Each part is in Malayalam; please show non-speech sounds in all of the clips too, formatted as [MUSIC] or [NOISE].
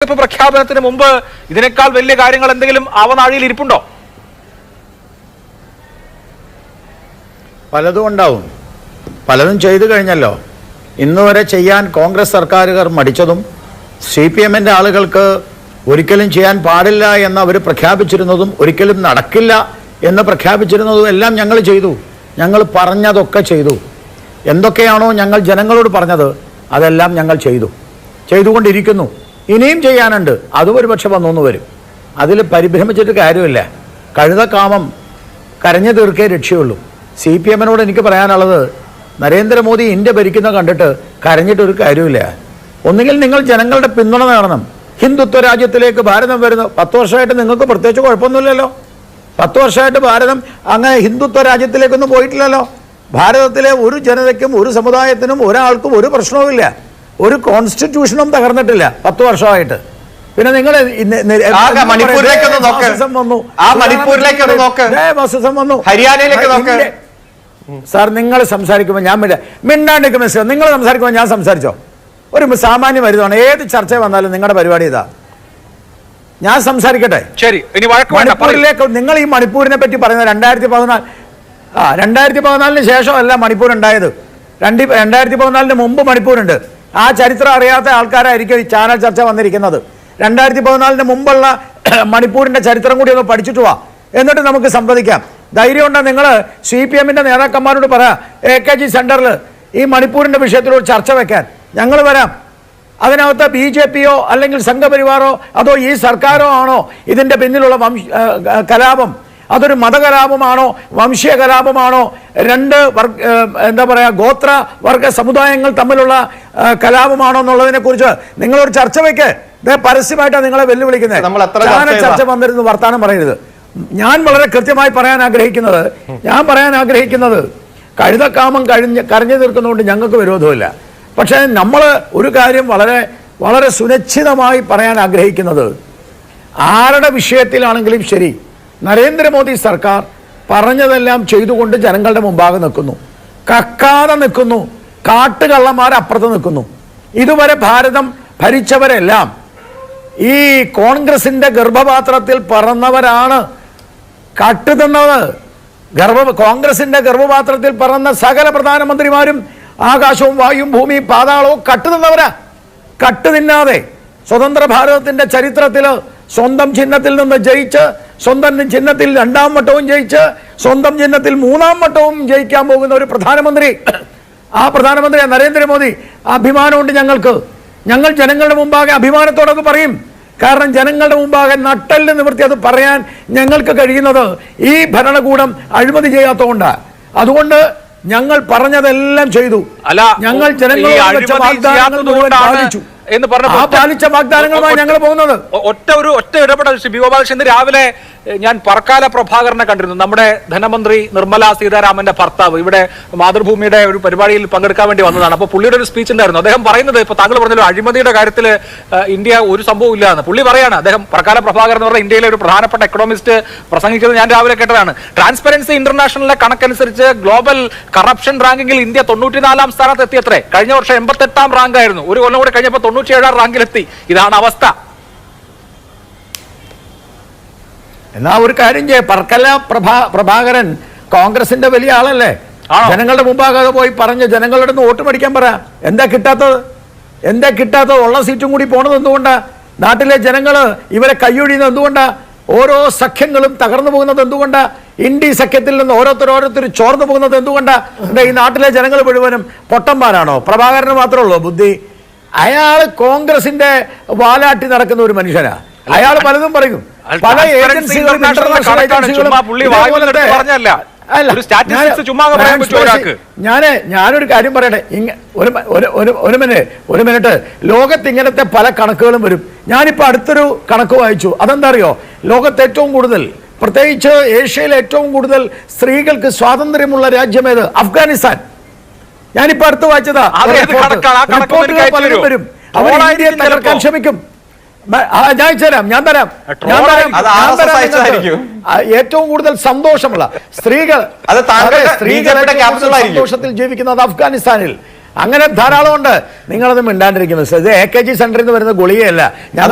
തെരഞ്ഞെടുപ്പ് പ്രഖ്യാപനത്തിന് മുമ്പ് ഇതിനേക്കാൾ വലിയ കാര്യങ്ങൾ എന്തെങ്കിലും അവനാഴിയിൽ ഇരിപ്പുണ്ടോ? പലതും ഉണ്ടാവും. പലതും ചെയ്തു കഴിഞ്ഞല്ലോ. ഇന്നുവരെ ചെയ്യാൻ കോൺഗ്രസ് സർക്കാരുകാർ മടിച്ചതും സി പി എമ്മിന്റെ ആളുകൾക്ക് ഒരിക്കലും ചെയ്യാൻ പാടില്ല എന്ന് അവർ പ്രഖ്യാപിച്ചിരുന്നതും ഒരിക്കലും നടക്കില്ല എന്ന് പ്രഖ്യാപിച്ചിരുന്നതും എല്ലാം ഞങ്ങൾ ചെയ്തു. ഞങ്ങൾ പറഞ്ഞതൊക്കെ ചെയ്തു. എന്തൊക്കെയാണോ ഞങ്ങൾ ജനങ്ങളോട് പറഞ്ഞത് അതെല്ലാം ഞങ്ങൾ ചെയ്തു. ചെയ്തുകൊണ്ടിരിക്കുന്നു. ഇനിയും ചെയ്യാനുണ്ട്. അതും ഒരു പക്ഷെ വന്നൊന്നു വരും. അതിൽ പരിഭ്രമിച്ചിട്ട് കാര്യമില്ല. കഴുതക്കാമം കരഞ്ഞു തീർക്കേ രക്ഷയുള്ളൂ. സി പി എമ്മിനോട് എനിക്ക് പറയാനുള്ളത് നരേന്ദ്രമോദി ഇന്ത്യ ഭരിക്കുന്ന കണ്ടിട്ട് കരഞ്ഞിട്ടൊരു കാര്യമില്ല ഒന്നുകിൽ നിങ്ങൾ ജനങ്ങളുടെ പിന്തുണ നേടണം. ഹിന്ദുത്വ രാജ്യത്തിലേക്ക് ഭാരതം വരുന്നു പത്ത് വർഷമായിട്ട് നിങ്ങൾക്ക് പ്രത്യേകിച്ച് കുഴപ്പമൊന്നുമില്ലല്ലോ. പത്ത് വർഷമായിട്ട് ഭാരതം അങ്ങനെ ഹിന്ദുത്വ രാജ്യത്തിലേക്കൊന്നും പോയിട്ടില്ലല്ലോ. ഭാരതത്തിലെ ഒരു ജനതയ്ക്കും ഒരു സമുദായത്തിനും ഒരാൾക്കും ഒരു പ്രശ്നവുമില്ല. ഒരു കോൺസ്റ്റിറ്റ്യൂഷനും തകർന്നിട്ടില്ല. പത്ത് വർഷമായിട്ട്. പിന്നെ നിങ്ങൾ. വന്നു. ഹരിയാനയിലേക്ക് നോക്ക്. സാർ നിങ്ങൾ സംസാരിക്കുമ്പോൾ ഞാൻ മിണ്ട മിണ്ടാണ്ടിരിക്കും മിസ്റ്റർ. നിങ്ങൾ സംസാരിക്കുമ്പോൾ ഞാൻ സംസാരിച്ചോ? ഒരു സാമാന്യ മരുന്നാണ്. ഏത് ചർച്ച വന്നാലും നിങ്ങളുടെ പരിപാടി ഇതാ. ഞാൻ സംസാരിക്കട്ടെ? ശരി ഇനി മണിപ്പൂരിലേക്ക് നിങ്ങൾ ഈ മണിപ്പൂരിനെ പറ്റി പറയുന്നത് രണ്ടായിരത്തി പതിനാല് ആ രണ്ടായിരത്തി പതിനാലിന് ശേഷമല്ല മണിപ്പൂർ ഉണ്ടായത് രണ്ട് രണ്ടായിരത്തി പതിനാലിന് മുമ്പ് മണിപ്പൂരുണ്ട്. ആ ചരിത്രം അറിയാത്ത ആൾക്കാരായിരിക്കും ഈ ചാനൽ ചർച്ച വന്നിരിക്കുന്നത്. രണ്ടായിരത്തി പതിനാലിന് മുമ്പുള്ള [CLEARS THROAT] മണിപ്പൂരിന്റെ ചരിത്രം കൂടി ഒന്ന് പഠിച്ചിട്ട് വാ. എന്നിട്ട് നമുക്ക് സംവദിക്കാം. ധൈര്യം ഉണ്ടെങ്കിൽ നിങ്ങൾ സി പി എമ്മിന്റെ നേതാക്കന്മാരോട് പറ. എ കെ ജി സെന്ററിൽ ഈ മണിപ്പൂരിന്റെ വിഷയത്തിലൊരു ചർച്ച വെക്കാൻ. ഞങ്ങൾ വരാം. അതിനകത്ത് ബി ജെ പിയോ അല്ലെങ്കിൽ സംഘപരിവാറോ അതോ ഈ സർക്കാരോ ആണോ ഇതിന്റെ പിന്നിലുള്ള വംശ കലാപം? അതൊരു മതകലാപമാണോ വംശീയ കലാപമാണോ രണ്ട് വർഗ എന്താ പറയുക ഗോത്ര വർഗ സമുദായങ്ങൾ തമ്മിലുള്ള കലാപമാണോ എന്നുള്ളതിനെ കുറിച്ച് നിങ്ങളൊരു ചർച്ച വയ്ക്ക് പരസ്യമായിട്ടാണ് നിങ്ങളെ വെല്ലുവിളിക്കുന്നത്. ചർച്ച വന്നിരുന്നു വർത്താനം പറയരുത്. ഞാൻ വളരെ കൃത്യമായി പറയാൻ ആഗ്രഹിക്കുന്നത് ഞാൻ പറയാൻ ആഗ്രഹിക്കുന്നത് കഴുതക്കാമം കഴിഞ്ഞ് കരഞ്ഞു തീർക്കുന്നതുകൊണ്ട് ഞങ്ങൾക്ക് വിരോധമില്ല. പക്ഷേ നമ്മൾ ഒരു കാര്യം വളരെ വളരെ സുനിശ്ചിതമായി പറയാൻ ആഗ്രഹിക്കുന്നത് ആരുടെ വിഷയത്തിലാണെങ്കിലും ശരി നരേന്ദ്രമോദി സർക്കാർ പറഞ്ഞതെല്ലാം ചെയ്തുകൊണ്ട് ജനങ്ങളുടെ മുമ്പാകെ നിൽക്കുന്നു. കക്കാതെ നിൽക്കുന്നു. കാട്ടുകള്ളന്മാർ അപ്പുറത്ത് നിൽക്കുന്നു. ഇതുവരെ ഭാരതം ഭരിച്ചവരെല്ലാം ഈ കോൺഗ്രസിന്റെ ഗർഭപാത്രത്തിൽ പറന്നവരാണ് കട്ടുതിന്നത് ഗർഭ കോൺഗ്രസിന്റെ ഗർഭപാത്രത്തിൽ പറന്ന സകല പ്രധാനമന്ത്രിമാരും ആകാശവും വായും ഭൂമിയും പാതാളവും കട്ടുതിന്നവരാ കട്ടുതിന്നാതെ സ്വതന്ത്ര ഭാരതത്തിന്റെ ചരിത്രത്തിൽ സ്വന്തം ചിഹ്നത്തിൽ നിന്ന് ജയിച്ച് സ്വന്തം ചിഹ്നത്തിൽ രണ്ടാം വട്ടവും ജയിച്ച് സ്വന്തം ചിഹ്നത്തിൽ മൂന്നാം വട്ടവും ജയിക്കാൻ പോകുന്ന ഒരു പ്രധാനമന്ത്രി. ആ പ്രധാനമന്ത്രി നരേന്ദ്രമോദി അഭിമാനമുണ്ട് ഞങ്ങൾക്ക്. ഞങ്ങൾ ജനങ്ങളുടെ മുമ്പാകെ അഭിമാനത്തോടൊക്കെ പറയും. കാരണം ജനങ്ങളുടെ മുമ്പാകെ നട്ടൽ നിവൃത്തി അത് പറയാൻ ഞങ്ങൾക്ക് കഴിയുന്നത് ഈ ഭരണകൂടം അഴിമതി ചെയ്യാത്തതുകൊണ്ടാണ് അതുകൊണ്ട് ഞങ്ങൾ പറഞ്ഞതെല്ലാം ചെയ്തു. അല്ല, ഞങ്ങൾ ജനങ്ങളോട് എന്ന് പറഞ്ഞ പാലിച്ച വാഗ്ദാനങ്ങളുമായി ഞങ്ങൾ പോകുന്നത്. ഒറ്റ ഒരു ഒറ്റ ഇടപെടൽ. ശ്രീ ബി ഇന്ന് രാവിലെ ഞാൻ പറക്കാല പ്രഭാകരനെ കണ്ടിരുന്നു. നമ്മുടെ ധനമന്ത്രി നിർമ്മല സീതാരാമന്റെ ഭർത്താവ് ഇവിടെ മാതൃഭൂമിയുടെ ഒരു പരിപാടിയിൽ പങ്കെടുക്കാൻ വേണ്ടി വന്നതാണ്. അപ്പോൾ പുള്ളിയുടെ ഒരു സ്പീച്ച് ഉണ്ടായിരുന്നു. അദ്ദേഹം പറയുന്നത് ഇപ്പൊ താങ്കൾ പറഞ്ഞല്ലോ അഴിമതിയുടെ കാര്യത്തിൽ ഇന്ത്യ ഒരു സംഭവം ഇല്ല എന്ന് പുള്ളി പറയാണ് അദ്ദേഹം പറക്കാല പ്രഭാകരൻ എന്ന് പറഞ്ഞ ഇന്ത്യയിലെ ഒരു പ്രധാനപ്പെട്ട എക്കണോമിസ്റ്റ് പ്രസംഗിച്ചത് ഞാൻ രാവിലെ കേട്ടതാണ്. ട്രാൻസ്പെറൻസി ഇന്റർനാഷണലിന്റെ കണക്കനുസരിച്ച് ഗ്ലോബൽ കറപ്ഷൻ റാങ്കിങ്ങിൽ ഇന്ത്യ തൊണ്ണൂറ്റിനാലാം സ്ഥാനത്ത് എത്തിയത്രേ കഴിഞ്ഞ വർഷം എൺപത്തെട്ടാം റാങ്ക് ആയിരുന്നു. ഒരു കൊല്ലം കൂടി കഴിഞ്ഞപ്പോൾ തൊണ്ണൂറ്റിയേഴാം റാങ്കിലെത്തി ഇതാണ് അവസ്ഥ. എന്നാ ഒരു കാര്യം ചെയ്യ. പറക്കല പ്രഭാ പ്രഭാകരൻ. കോൺഗ്രസിന്റെ വലിയ ആളല്ലേ? ജനങ്ങളുടെ മുമ്പാകെ പോയി പറഞ്ഞ് ജനങ്ങളുടെ അടുത്ത് വോട്ട് മേടിക്കാൻ പറ. എന്താ കിട്ടാത്തത്? എന്താ കിട്ടാത്തത്? ഉള്ള സീറ്റും കൂടി പോണത് എന്തുകൊണ്ടാ? നാട്ടിലെ ജനങ്ങൾ ഇവരെ കൈയൊഴിയുന്നത് എന്തുകൊണ്ടാ? ഓരോ സഖ്യങ്ങളും തകർന്നു പോകുന്നത് എന്തുകൊണ്ടാ? ഇന്ത്യ സഖ്യത്തിൽ നിന്ന് ഓരോരുത്തർ ഓരോരുത്തർ ചോർന്നു പോകുന്നത് എന്തുകൊണ്ടാ? എന്താ ഈ നാട്ടിലെ ജനങ്ങൾ മുഴുവനും പൊട്ടന്മാരാണോ? പ്രഭാകരന് മാത്രമേ ഉള്ളൂ ബുദ്ധി. അയാൾ കോൺഗ്രസിന്റെ വാലാട്ടി നടക്കുന്ന ഒരു മനുഷ്യനാ. അയാൾ പലതും പറയും. പല ഏജൻസികളും ഏജൻസികളും Transparency- ഒരാൾക്ക്? ഞാൻ ഞാനൊരു കാര്യം പറയട്ടെ. ഒരു ഒരു മിനിറ്റ് ഒരു മിനിറ്റ്. ലോകത്ത് ഇങ്ങനത്തെ പല കണക്കുകളും വരും. ഞാനിപ്പോ അടുത്തൊരു കണക്ക് വായിച്ചു. അതെന്താ അറിയോ ലോകത്ത് ഏറ്റവും കൂടുതൽ പ്രത്യേകിച്ച് ഏഷ്യയിൽ ഏറ്റവും കൂടുതൽ സ്ത്രീകൾക്ക് സ്വാതന്ത്ര്യമുള്ള രാജ്യമേത്? അഫ്ഗാനിസ്ഥാൻ. ഞാനിപ്പോ അടുത്ത് വായിച്ചതാ. റിപ്പോർട്ടുകൾ പലരും വരും? അവർ ഇന്ത്യയെ തകർക്കാൻ ശ്രമിക്കും. ഞാൻ അയച്ചു തരാം. ഞാൻ തരാം. ഞാൻ തരാം ഞാൻ തരാം ഏറ്റവും കൂടുതൽ സന്തോഷമുള്ള സ്ത്രീകൾ സ്ത്രീകളുടെ. സന്തോഷത്തിൽ ജീവിക്കുന്നത് അഫ്ഗാനിസ്ഥാനിൽ. അങ്ങനെ ധാരാളം ഉണ്ട് നിങ്ങളത് മിണ്ടാണ്ടിരിക്കുന്നത് ഇത് എ കെ ജി സെന്ററിൽ നിന്ന് വരുന്ന ഗുളികയല്ല. ഞാൻ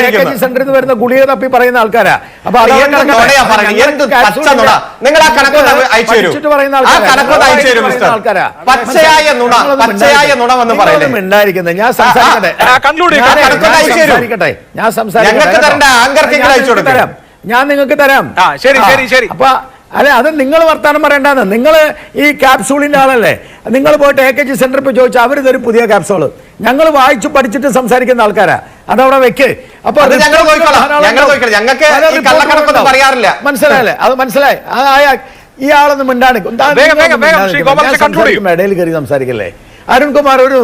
എ കെ ജി സെന്ററിൽ നിന്ന് വരുന്ന ഗുളിക തപ്പി പറയുന്ന ആൾക്കാരാ. അപ്പൊ ആൾക്കാരാ. മിണ്ടായിരിക്കുന്നത് ഞാൻ സംസാരിക്കട്ടെ. ഞാൻ-. സംസാരിക്കട്ടെ. ഞാൻ സംസാരിക്കട്ടെ. നിങ്ങൾക്ക് തരാം. ഞാൻ നിങ്ങൾക്ക് തരാം. ആ, ശരി, ശരി, ശരി. അപ്പൊ അല്ലെ അത് നിങ്ങൾ വർത്തമാനം പറയേണ്ടതാണ്. നിങ്ങൾ ഈ ക്യാപ്സൂളിന്റെ ആളല്ലേ. നിങ്ങൾ പോയിട്ട് എ കെ ജി സെന്ററിൽ പോയി ചോദിച്ചാൽ അവർ തരും പുതിയ ക്യാപ്സോൾ ഞങ്ങൾ വായിച്ചു പഠിച്ചിട്ട് സംസാരിക്കുന്ന ആൾക്കാരാ. അതവിടെ വെക്ക്. അപ്പൊ. മനസ്സിലായല്ലേ? അത് മനസ്സിലായി. അതായ ഈ ഇയാളൊന്നും മിണ്ടാണ്. ഇടയിൽ കയറി സംസാരിക്കല്ലേ? അരുൺകുമാർ ഒരു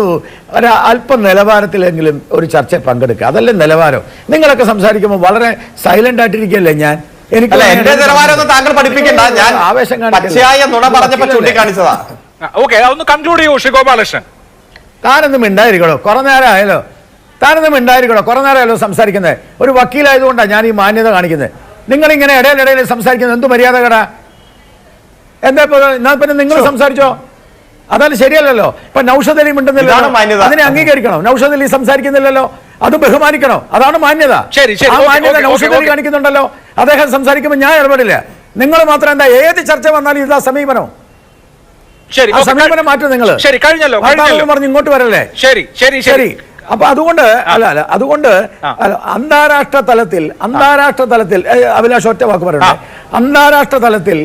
ഒരു അല്പം നിലവാരത്തിലെങ്കിലും ഒരു ചർച്ചയിൽ പങ്കെടുക്കുക. അതല്ലേ നിലവാരം. നിങ്ങളൊക്കെ സംസാരിക്കുമ്പോൾ വളരെ സൈലന്റ് ആയിട്ടിരിക്കുകയല്ലേ ഞാൻ? എനിക്ക് അല്ല എന്റെ നിലവാരം താങ്കൾ പഠിപ്പിക്കണ്ട. ഞാൻ ആവേശം. പച്ചയായ നുണ പറഞ്ഞപ്പോ വക്കീലല്ലേ? ചൂണ്ടിക്കാണിച്ചതാ. ഓക്കെ അതൊന്ന് കൺക്ലൂഡ് ചെയ്യൂ ശ്രീ ഗോപാലകൃഷ്ണൻ. താനൊന്നും മിണ്ടായിരിക്കണോ? കുറെ നേരം ആയാലോ താനൊന്നും മിണ്ടായിരിക്കണോ? കുറെ നേരം ആയാലോ സംസാരിക്കുന്നത്. ഒരു വക്കീലായതുകൊണ്ടാണ് ഞാൻ ഈ മാന്യത കാണിക്കുന്നത്. നിങ്ങൾ ഇങ്ങനെ ഇടയിലിടയിൽ സംസാരിക്കുന്നത് എന്ത് മര്യാദ കടാ എന്താ ഇപ്പൊ എന്നാ പിന്നെ നിങ്ങൾ സംസാരിച്ചോ? അതാണ് ശരിയല്ലല്ലോ. ഇപ്പൊ നൗഷദ് അലി മിണ്ടുന്നില്ലല്ലോ. അതിനെ അംഗീകരിക്കണം? നൗഷദ് അലി സംസാരിക്കുന്നില്ലല്ലോ. അത് ബഹുമാനിക്കണോ? അതാണ് മാന്യത. ശരി, ശരി. ആ മാന്യത നൗഷദ് കാണിക്കുന്നുണ്ടല്ലോ. അദ്ദേഹം സംസാരിക്കുമ്പോൾ ഞാൻ ഇടപെടില്ല. നിങ്ങൾ മാത്രം എന്താ ഏത് ചർച്ച വന്നാലും ഇതാ സമീപനം. ശരി സമീപനം മാറ്റും നിങ്ങൾ ശരി കഴിഞ്ഞല്ലോ പറഞ്ഞ് ഇങ്ങോട്ട് വരല്ലേ? ശരി ശരി ശരി. അപ്പൊ അതുകൊണ്ട് അല്ല അല്ല അതുകൊണ്ട് അന്താരാഷ്ട്ര തലത്തിൽ അന്താരാഷ്ട്ര തലത്തിൽ അഭിലാഷ് ഒറ്റ വാക്ക് പറയട്ടെ. അന്താരാഷ്ട്ര തലത്തിൽ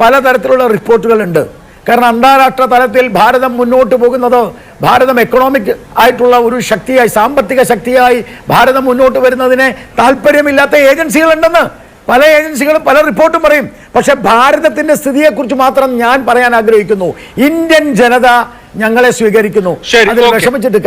പലതരത്തിലുള്ള റിപ്പോർട്ടുകൾ ഉണ്ട് കാരണം അന്താരാഷ്ട്ര തലത്തിൽ ഭാരതം മുന്നോട്ട് പോകുന്നത് ഭാരതം എക്കണോമിക് ആയിട്ടുള്ള ഒരു ശക്തിയായി സാമ്പത്തിക ശക്തിയായി ഭാരതം മുന്നോട്ട് വരുന്നതിനെ താല്പര്യമില്ലാത്ത ഏജൻസികളുണ്ടെന്ന് പല ഏജൻസികളും പല റിപ്പോർട്ടും പറയും. പക്ഷെ ഭാരതത്തിന്റെ സ്ഥിതിയെക്കുറിച്ച് മാത്രം ഞാൻ പറയാൻ ആഗ്രഹിക്കുന്നു. ഇന്ത്യൻ ജനത ഞങ്ങളെ സ്വീകരിക്കുന്നു. അതിൽ. വിഷമിച്ചിട്ട്